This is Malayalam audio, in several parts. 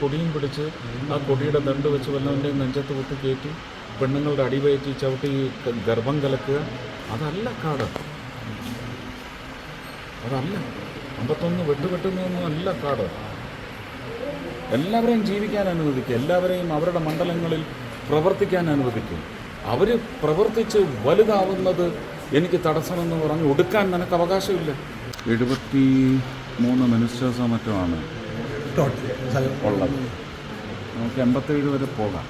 കൊടിയും പിടിച്ച് ആ കൊടിയുടെ ദണ്ട് വെച്ച് വല്ലവന്റെ നെഞ്ചത്ത് കുത്തി കയറ്റി പെണ്ണുങ്ങളുടെ അടിവയറ്റി ചവിട്ടി ഗർഭം കലക്കുക. അതല്ല കാട്. അതല്ല. അമ്പത്തൊന്ന് വെട്ടുകെട്ടുന്നതൊന്നും അല്ല കാട്. എല്ലാവരെയും ജീവിക്കാൻ അനുവദിക്കുക. എല്ലാവരെയും അവരുടെ മണ്ഡലങ്ങളിൽ പ്രവർത്തിക്കാൻ അനുവദിക്കും അവർ പ്രവർത്തിച്ച് വലുതാവുന്നത് എനിക്ക് തടസ്സമെന്ന് പറഞ്ഞ് ഒടുക്കാൻ നിനക്ക് അവകാശമില്ല. എഴുപത്തി മൂന്ന് മിനിസ്റ്റേഴ്സോ മറ്റോ ആണ്. ടോട്ടൽ ഉള്ളത്. നമുക്ക് എൺപത്തേഴ് വരെ പോകാം.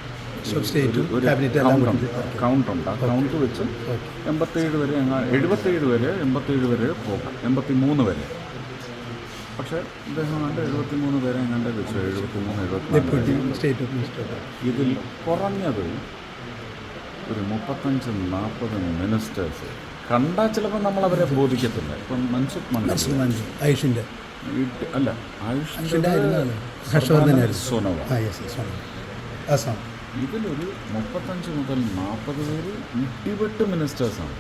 കൗണ്ട് ഉണ്ട്. ആ കൗണ്ട് വെച്ച് എൺപത്തേഴ് വരെ അങ്ങ് എഴുപത്തേഴ് വരെ എൺപത്തേഴ് വരെ പോകാം. എൺപത്തി മൂന്ന് വരെ. പക്ഷേ ഇദ്ദേഹം കണ്ട് എഴുപത്തി മൂന്ന് പേരെ എങ്ങാണ്ട് വെച്ചു എഴുപത്തി മൂന്ന് എഴുപത്തി ഇതിൽ കുറഞ്ഞത് ഒരു മുപ്പത്തഞ്ച് നാൽപ്പത് മിനിസ്റ്റേഴ്സ് കണ്ടാൽ ചിലപ്പോൾ നമ്മൾ അവരെ ബോധിക്കത്തില്ല. ഇപ്പം മൻസുഖ് മൻസുഖ് ആയുഷിന്റെ അല്ല ആയുഷിന്റെ ആസാം ഇതിലൊരു മുപ്പത്തഞ്ച് മുതൽ നാൽപ്പത് പേര് ഇടിവെട്ട് മിനിസ്റ്റേഴ്സാണ്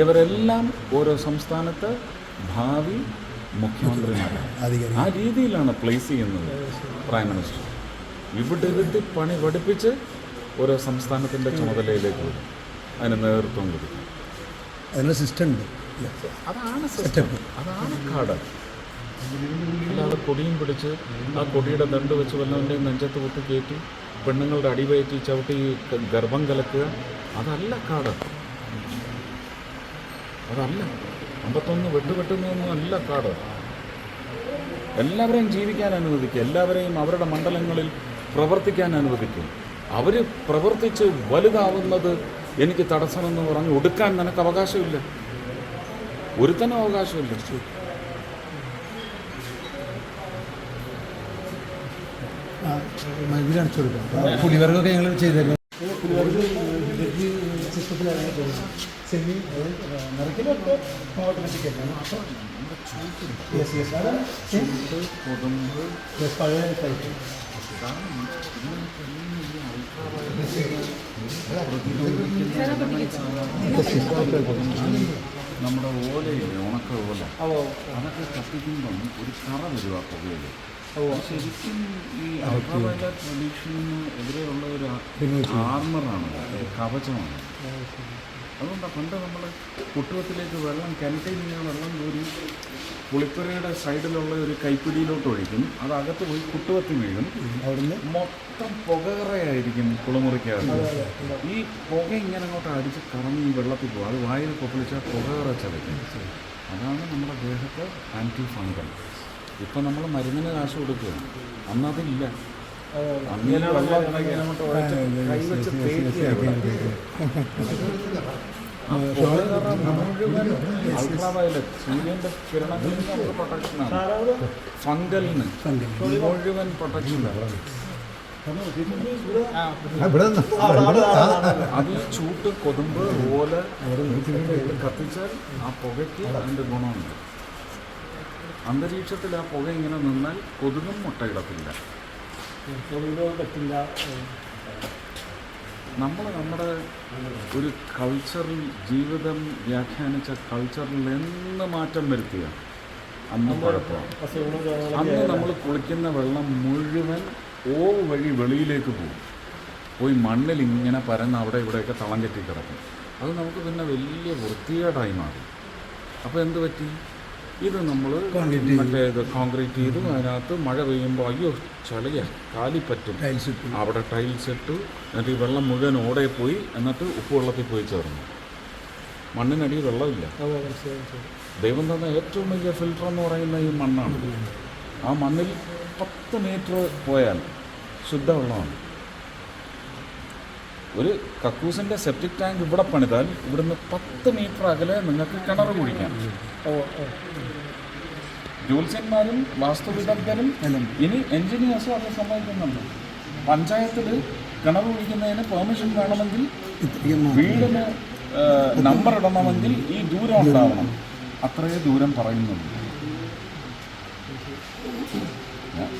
ഇവരെല്ലാം ഓരോ സംസ്ഥാനത്ത് ഭാവി മുഖ്യമന്ത്രിമാരാണ്. ആ രീതിയിലാണ് പ്ലേസ് ചെയ്യുന്നത് പ്രൈം മിനിസ്റ്റർ ഇവിടെ ഇരുത്തി പണി പഠിപ്പിച്ച് ഓരോ സംസ്ഥാനത്തിന്റെ ചുമതലയിലേക്ക് വരും അതിന് നേതൃത്വം കൊടുക്കും. അതിനുള്ള സിസ്റ്റം ഉണ്ട്. അതാണ് സിസ്റ്റം അതാണ് കാട്. അല്ലാതെ കൊടിയും പിടിച്ച് ആ കൊടിയുടെ ദണ്ട് വെച്ച് വല്ലവന്റെ നെഞ്ചത്ത് കുത്തി കയറ്റി പെണ്ണുങ്ങളുടെ അടിവയറ്റി ചവിട്ടി ഗർഭം കലക്കുക. അതല്ല കാട്. അതല്ല. അമ്പത്തൊന്ന് വെട്ടുപെട്ടുന്നൊന്നും അല്ല കാട്. എല്ലാവരെയും ജീവിക്കാൻ അനുവദിക്കുക. എല്ലാവരെയും അവരുടെ മണ്ഡലങ്ങളിൽ പ്രവർത്തിക്കാൻ അനുവദിക്കും അവർ പ്രവർത്തിച്ച് വലുതാവുന്നത് എനിക്ക് തടസ്സമെന്ന് പറഞ്ഞ് ഒടുക്കാൻ നിനക്ക് അവകാശമില്ല. ഒരുത്തനും അവകാശമില്ല. അടച്ചു കൊടുക്കാം. പുലിവർഗമൊക്കെ ഞങ്ങൾ ടൈപ്പ് നമ്മുടെ ഓലയില്ലേ ഉണക്ക ഓല? അതൊക്കെ കത്തിക്കുമ്പം ഒരു കറ വരുവാ പുകയില്ലേ ശരിക്കും ഈ അൾട്രാവയലറ്റ് പ്രൊഡക്ഷന് എതിരെയുള്ള ഒരു ആർമറാണ്. കവചമാണ്. അതുകൊണ്ടാണ് പണ്ട് നമ്മൾ കുട്ടുവത്തിലേക്ക് വെള്ളം കിണറ്റിൽ നിന്ന് വെള്ളം കോരി പുളിപ്പുരയുടെ സൈഡിലുള്ള ഒരു കൈപ്പിടിയിലോട്ട് ഒഴിക്കും. അത് അകത്ത് പോയി കുട്ടുവത്തിൽ വീഴും. അവിടുന്ന്? മൊത്തം പുകകറയായിരിക്കും കുളിമുറിക്കകത്ത്. ഈ പുക ഇങ്ങനെ അങ്ങോട്ട് അടിച്ച് കറങ്ങി വെള്ളത്തിൽ പോകും അത് വായിൽ കൊപ്പളിച്ചാൽ പുകകറ ചതയ്ക്കും അതാണ് നമ്മുടെ ദേഹത്ത് ആന്റി ഫംഗൽ ഇപ്പം നമ്മൾ മരുന്നിന് കാശ് കൊടുക്കുകയാണ്. അന്ന് അതില്ല അന്ന് ഈ വെള്ളം ഇങ്ങനെ അങ്ങോട്ട് ഒഴിച്ച് കൈ വെച്ച് തേക്കുക ഇവിടെ. ആ പുകകറ മുഴുവൻ അൾട്രാവയലറ്റ് സൂര്യന്റെ കിരണങ്ങളിൽ നിന്ന് നമുക്ക് പ്രൊട്ടക്ഷനാണ് ഫംഗലിന് മുഴുവൻ പ്രൊട്ടക്ഷനാണ് അത് ചൂട്ട് കൊതുമ്പ് ഓല കത്തിച്ചാൽ ആ പുകയ്ക്ക് അതിന്റെ ഗുണമുണ്ട്. അന്തരീക്ഷത്തിൽ ആ പുക ഇങ്ങനെ നിന്നാൽ കൊതുകും മുട്ടയിടത്തില്ല. പറ്റില്ല. നമ്മൾ നമ്മുടെ ഒരു കൾച്ചറിൽ ജീവിതം വ്യാഖ്യാനിച്ച കൾച്ചറിൽ എന്ന് മാറ്റം വരുത്തുക. അന്ന് കുഴപ്പമാണ് അന്ന് നമ്മൾ കുളിക്കുന്ന വെള്ളം മുഴുവൻ ഓ വഴി വെളിയിലേക്ക് പോകും. പോയി മണ്ണിൽ ഇങ്ങനെ പരന്ന് അവിടെ ഇവിടെയൊക്കെ തളം കെട്ടി കിടക്കും. അത് നമുക്ക് പിന്നെ വലിയ വൃത്തികേടായി മാറി. അപ്പോൾ എന്ത് പറ്റി? ഇത് നമ്മൾ. മറ്റേ ഇത് കോൺക്രീറ്റ് ചെയ്തു. അതിനകത്ത് മഴ പെയ്യുമ്പോൾ അയ്യോ ചളിയ കാലിപ്പറ്റും ടൈൽസ് അവിടെ ടൈൽസ് ഇട്ടു. എന്നിട്ട് ഈ വെള്ളം മുഴുവൻ ഓടെ പോയി. എന്നിട്ട് ഉപ്പ് വെള്ളത്തിൽ പോയി ചേർന്നു. മണ്ണിനടി വെള്ളമില്ല. ദൈവം തന്ന ഏറ്റവും വലിയ ഫിൽട്ടർ എന്ന് പറയുന്ന ഈ മണ്ണാണ്. ആ മണ്ണിൽ പത്ത് മീറ്റർ പോയാൽ ശുദ്ധവെള്ളമാണ് ഒരു കക്കൂസിന്റെ സെപ്റ്റിക് ടാങ്ക് ഇവിടെ പണിതാൽ ഇവിടുന്ന് പത്ത് മീറ്റർ അകലെ നിങ്ങൾക്ക് കിണർ കുടിക്കാം ജ്യോത്സ്യന്മാരും വാസ്തുവിദഗ്ധരും ഇനി എഞ്ചിനീയേഴ്സും അത് സമ്മതിക്കുന്നുണ്ട്. പഞ്ചായത്തിൽ കിണർ കുടിക്കുന്നതിന് പെർമിഷൻ വേണമെങ്കിൽ വീടിന് നമ്പർ ഇടണമെങ്കിൽ ഈ ദൂരം ഉണ്ടാവണം. അത്രയേ ദൂരം പറയുന്നുള്ളൂ.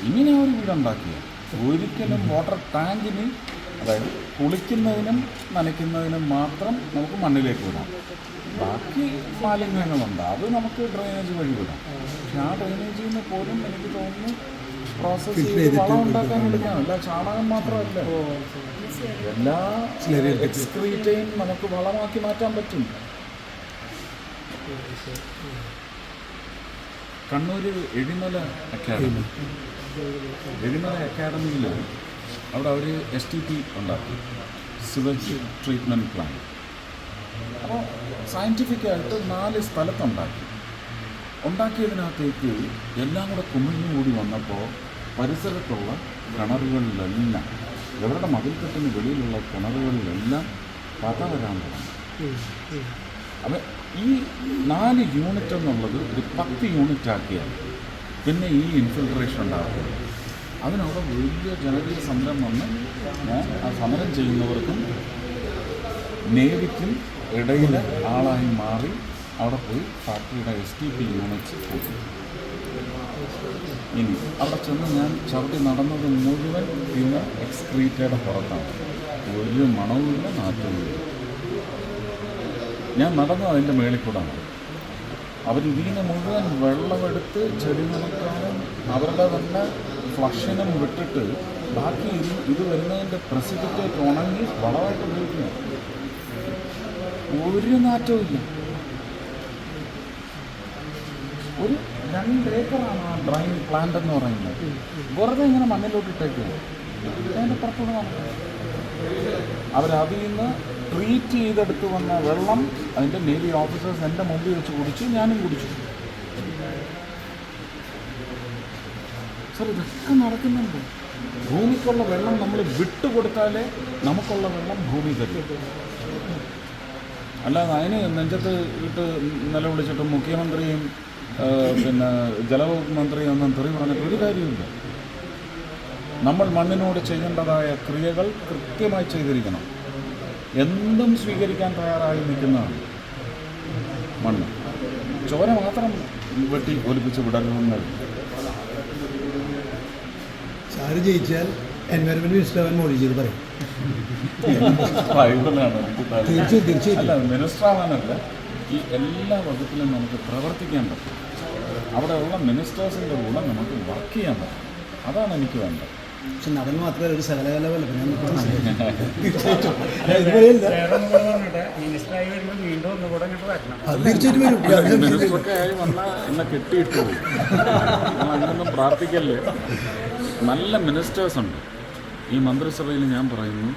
ഇങ്ങനെ ഒരു വീടുണ്ടാക്കിയ. ഒരിക്കലും വാട്ടർ ടാങ്കിന് അതായത് കുളിക്കുന്നതിനും നനയ്ക്കുന്നതിനും മാത്രം നമുക്ക് മണ്ണിലേക്ക് വിടാം. ബാക്കി മാലിന്യങ്ങളുണ്ട്. അത് നമുക്ക് ഡ്രെയിനേജ് വഴി വിടാം. പക്ഷെ ആ ഡ്രെയിനേജിൽ നിന്ന് പോലും എനിക്ക് തോന്നുന്നു പ്രോസസ്സ് ചെയ്ത് വളം ഉണ്ടാക്കാൻ അല്ല ചാണകം മാത്രമല്ല? എല്ലാ. എക്സ്ക്രീറ്റയും നമുക്ക് വളമാക്കി മാറ്റാൻ പറ്റും. കണ്ണൂർ എഴിമല അക്കാഡമി എഴിമല. അക്കാഡമിയിൽ അവിടെ അവർ എസ് ടി പി ഉണ്ടാക്കി. സിവജ് ട്രീറ്റ്മെന്റ് പ്ലാൻ അപ്പോൾ സയന്റിഫിക്കായിട്ട് നാല് സ്ഥലത്തുണ്ടാക്കി. ഉണ്ടാക്കിയതിനകത്തേക്ക് എല്ലാം കൂടെ കുമിഞ്ഞു കൂടി വന്നപ്പോൾ പരിസരത്തുള്ള കിണറുകളിലെല്ലാം ഇവരുടെ മതിൽക്കെട്ടിന് വെളിയിലുള്ള കിണറുകളിലെല്ലാം പത വരാൻ തുടങ്ങി. അപ്പം ഈ നാല് യൂണിറ്റ് എന്നുള്ളത് ഒരു പത്ത് യൂണിറ്റ് ആക്കിയാൽ പിന്നെ ഈ ഇൻഫിൽട്രേഷൻ ഉണ്ടാകും അതിനവിടെ വലിയ ജനകീയ സമരം വന്ന് ആ സമരം ചെയ്യുന്നവർക്കും നേവിക്കും ഇടയിൽ ആളായി മാറി അവിടെ പോയി ഫാക്ടറിയുടെ എസ് ടി പി യൂണിറ്റ് കൂട്ടി ഇനി അവിടെ ചെന്ന് ഞാൻ ചവിട്ടി നടന്നത് മുഴുവൻ ഇന്ന് എക്സ്ക്രീറ്റയുടെ പുറത്താണ്. ഒരു മണവുമില്ല നാറ്റവുമില്ല. ഞാൻ നടന്നു അതിന്റെ മേളിൽ കൂടാണ് ഇതിനെ മുഴുവൻ വെള്ളമെടുത്ത് ചെടി നടക്കാനും അവരുടെ തന്നെ ഫ്ലഷിനും വിട്ടിട്ട് ബാക്കി ഇത് ഇത് വരുന്നതിന്റെ പ്രസിഡിറ്റേറ്റ് ഉണങ്ങി വളമായിട്ട് ഉപയോഗിക്കുന്നു. ഒരു നാറ്റവും ഇല്ല. ഒരു രണ്ട് ഏക്കറാണ് ആ ഡ്രൈവിംഗ് പ്ലാന്റ് എന്ന് പറയുന്നത്. വെറുതെ ഇങ്ങനെ മണ്ണിലോട്ട് ഇട്ടേക്കുക അതിന്റെ പുറത്തുനിന്ന് നടക്കും അവരതിൽ നിന്ന് ട്രീറ്റ് ചെയ്തെടുത്ത് വന്ന വെള്ളം അതിന്റെ നേവി ഓഫീസേഴ്സ് എന്റെ മുമ്പിൽ വെച്ച് കുടിച്ചു ഞാനും കുടിച്ചു. സാർ ഇതൊക്കെ നടക്കുന്നുണ്ട്. ഭൂമിക്കുള്ള വെള്ളം നമ്മൾ വിട്ടുകൊടുത്താലേ നമുക്കുള്ള വെള്ളം ഭൂമി തരും. അല്ലാതെ അതിന് നെഞ്ചത്ത് ഇട്ട് നിലവിളിച്ചിട്ട് മുഖ്യമന്ത്രിയും പിന്നെ ജലവകുപ്പ് മന്ത്രിയും ഒന്നും തെറി പറഞ്ഞിട്ട് ഒരു കാര്യമില്ല നമ്മൾ മണ്ണിനോട് ചെയ്യേണ്ടതായ ക്രിയകൾ കൃത്യമായി ചെയ്തിരിക്കണം. എന്തും സ്വീകരിക്കാൻ തയ്യാറായി നിൽക്കുന്നതാണ് മണ്ണ്. ചോര മാത്രം വെട്ടി ഒലിപ്പിച്ച് വിടരുന്നത് സാറ് ജയിച്ചാൽ എൻവയറമെന്റ് മിനിസ്റ്റർ അവൻ മോഡി ചെയ്ത് പറയും. തീർച്ചയായും തീർച്ചയായും. മിനിസ്റ്റർ ആവാനല്ല ഈ എല്ലാ വകുപ്പിലും നമുക്ക് പ്രവർത്തിക്കാൻ പറ്റും. അവിടെയുള്ള മിനിസ്റ്റേഴ്സിന്റെ കൂടെ നമുക്ക് വർക്ക് ചെയ്യാൻ പറ്റും. അതാണ് എനിക്ക് വേണ്ടത്. പക്ഷെ നടൻ മാത്രമല്ല ഒരു സകലകല പോലെ. ഞാൻ. മിനിസ്റ്ററായി വരുമ്പോൾ വീണ്ടും ഒന്നുകൂടെ ഇങ്ങോട്ട് വരണം അത് തീർച്ചയായിട്ടും വരും. ഒക്കെ മിനിസ്റ്ററൊക്കെ ആയി വന്നാൽ എന്നെ കെട്ടിയിട്ടു. പോകും നിങ്ങൾ അങ്ങനൊന്നും പ്രാർത്ഥിക്കല്ലേ? നല്ല മിനിസ്റ്റേഴ്സ് ഉണ്ട്. ഈ മന്ത്രിസഭയിൽ ഞാൻ പറയുന്നു